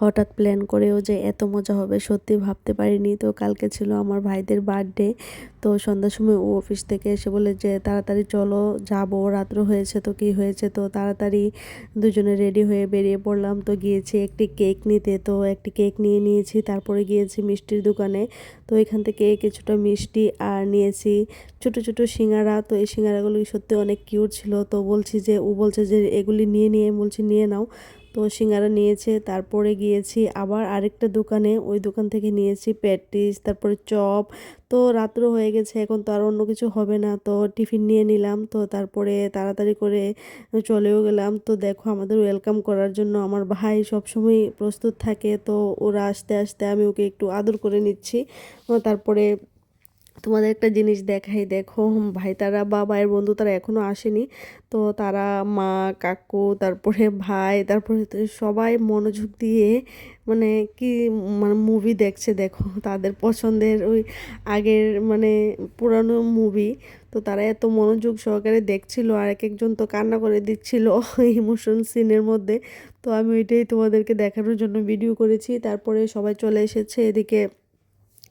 হঠাৎ প্ল্যান করেও যে এত মজা হবে, সত্যি ভাবতে পারিনি। তো কালকে ছিল আমার ভাইদের বার্থডে তো সন্ধ্যার সময় ও অফিস থেকে এসে বলে যে, তাড়াতাড়ি চলো, যাব, রাত্র হয়েছে তো কি হয়েছে? তো তাড়াতাড়ি দুজনে রেডি হয়ে বেরিয়ে পড়লাম। তো গিয়েছি একটি কেক নিতে। তো একটি কেক নিয়ে নিয়েছি, তারপরে গিয়েছি মিষ্টির দোকানে। তো এখান থেকে কিছুটা মিষ্টি আর নিয়েছি ছোট ছোট সিঙ্গারা। তো এই সিঙ্গারাগুলি সত্যি অনেক কিউট ছিল। তো বলছি যে, ও বলছে যে, এগুলি নিয়ে নিয়ে বলছি নিয়ে নাও। তো সিঙ্গারা নিয়েছে, তারপরে গিয়েছি আবার আরেকটা দোকানে, ওই দোকান থেকে নিয়েছি প্যাটিস, তারপরে চপ। তো রাত্র হয়ে গেছে, এখন তো আর অন্য কিছু হবে না, তো টিফিন নিয়ে নিলাম, তো তারপরে তাড়াতাড়ি করে চলেও গেলাম। তো দেখো আমাদের ওয়েলকাম করার জন্য আমার ভাই সবসময় প্রস্তুত থাকে, তো ওরা আসতে আসতে আমি ওকে একটু আদর করে নিচ্ছি। তারপরে তোমাদের একটা জিনিস দেখাই, দেখো। ভাই, তারা বা ভাইয়ের বন্ধু তারা এখনও আসেনি। তো তারা মা, কাকু, তারপরে ভাই, তারপরে সবাই মনোযোগ দিয়ে মানে কি মানে মুভি দেখছে, দেখো। তাদের পছন্দের ওই আগের মানে পুরানো মুভি তো তারা এত মনোযোগ সহকারে দেখছিল, আর এক একজন তো কান্না করে দিচ্ছিল ইমোশন সিনের মধ্যে। তো আমি ওইটাই তোমাদেরকে দেখানোর জন্য ভিডিও করেছি। তারপরে সবাই চলে এসেছে এদিকে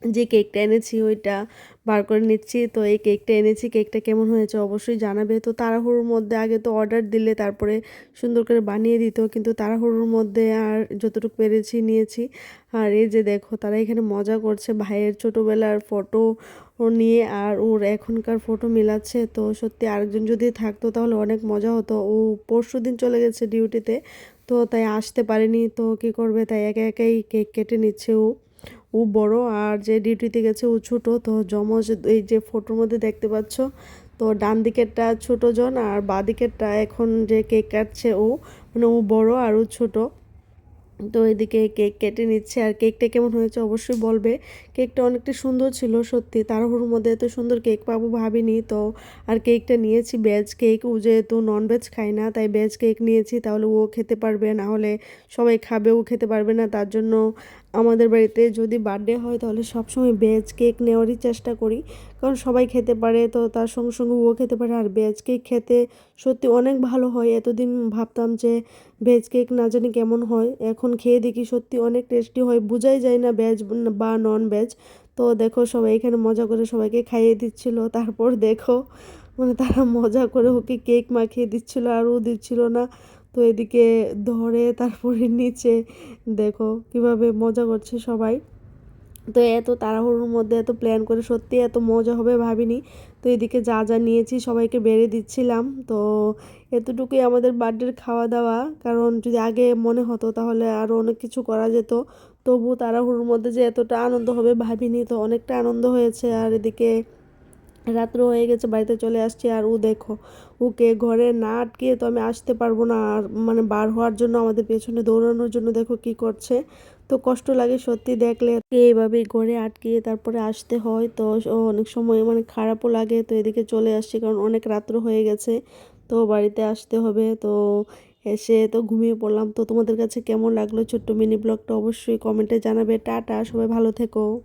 যে কেকটা এনেছি ওইটা বার করে নিচ্ছি। তো এই কেকটা এনেছি, কেকটা কেমন হয়েছে অবশ্যই জানাবে। তো তাড়াহুড়োর মধ্যে আগে তো অর্ডার দিলে তারপরে সুন্দর করে বানিয়ে দিত। কিন্তু তাড়াহুড়োর মধ্যে আর যতটুকু পেরেছি নিয়েছি। আর এই যে দেখো, তারা এখানে মজা করছে। ভাইয়ের ছোটোবেলার ফটো নিয়ে আর ওর এখনকার ফটো মিলাচ্ছে। তো সত্যি আরেকজন যদি থাকতো তাহলে অনেক মজা হতো। ও পরশু দিন চলে গেছে ডিউটিতে তো তাই আসতে পারেনি। তো কী করবে? তাই একে একাই কেক কেটে নিচ্ছে ও। ও বড় আর যে ডিউটিতে গেছে ও ছোটো, তো যমজ এই যে ফটোর মধ্যে দেখতে পাচ্ছ, তো ডান দিকেরটা ছোটো জন আর বাঁ দিকেরটা এখন যে কেক কাটছে ও মানে ও বড় আর ও ছোটো। তো এদিকে কেক কেটে নিচ্ছে আর কেকটা কেমন হয়েছে অবশ্যই বলবে। কেকটা অনেকটা সুন্দর ছিল সত্যি, তাড়াহুড়োর মধ্যে এত সুন্দর কেক পাবো ভাবিনি, তো আর কেকটা নিয়েছি ভেজ কেক ও যেহেতু নন ভেজ খায় না, তাই ভেজ কেক নিয়েছি, তাহলে ও খেতে পারবে, না হলে সবাই খাবে, ও খেতে পারবে না, তার জন্য আমাদের বাড়িতে যদি বার্থডে হয়, তাহলে সবসময় ভেজ কেক নেওয়ারই চেষ্টা করি। কারণ সবাই খেতে পারে, তো তার সঙ্গে সঙ্গে ও খেতে পারে। আর ভেজ কেক খেতে সত্যি অনেক ভালো হয়। এতদিন ভাবতাম যে ভেজ কেক না জানি কেমন হয়। এখন খেয়ে দেখি সত্যি অনেক টেস্টি হয়। বোঝাই যায় না ভেজ বা নন ভেজ তো দেখো, সবাই এখানে মজা করে সবাইকে খাইয়ে দিচ্ছিল। তারপর দেখো মানে তারা মজা করে ওকে কেক মাখিয়ে দিচ্ছিল। আর ও দিচ্ছিল না। তো এদিকে ধরে তারপরে নিচে দেখো কীভাবে মজা করছে সবাই। তো এত তাড়াহুড়োর মধ্যে, এত প্ল্যান করে সত্যি এত মজা হবে ভাবিনি। তো এদিকে যা যা নিয়েছি সবাইকে বেড়ে দিচ্ছিলাম। তো এতটুকুই আমাদের বার্থডের খাওয়া দাওয়া কারণ যদি আগে মনে হতো তাহলে আরও অনেক কিছু করা যেত। তবু তাড়াহুড়োর মধ্যে যে এতটা আনন্দ হবে ভাবিনি, তো অনেকটা আনন্দ হয়েছে। আর এদিকে রাত্র হয়ে গেছে, বাড়িতে চলে আসছি। আর ও দেখো, ওকে ঘরে না আটকে তো আমি আসতে পারব না। আর মানে বার হওয়ার জন্য, আমাদের পেছনে দৌড়ানোর জন্য দেখো কি করছে। তো কষ্ট লাগে সত্যি দেখলে। এইভাবেই ঘরে আটকে তারপরে আসতে হয়। তো অনেক সময় মানে খারাপও লাগে। তো এদিকে চলে আসছি, কারণ অনেক রাত্র হয়ে গেছে। তো বাড়িতে আসতে হবে। তো এসে তো ঘুমিয়ে পড়লাম। তো তোমাদের কাছে কেমন লাগল ছোট্ট মিনি ব্লগটা অবশ্যই কমেন্টে জানাবে। টাটা, সবাই ভালো থেকো।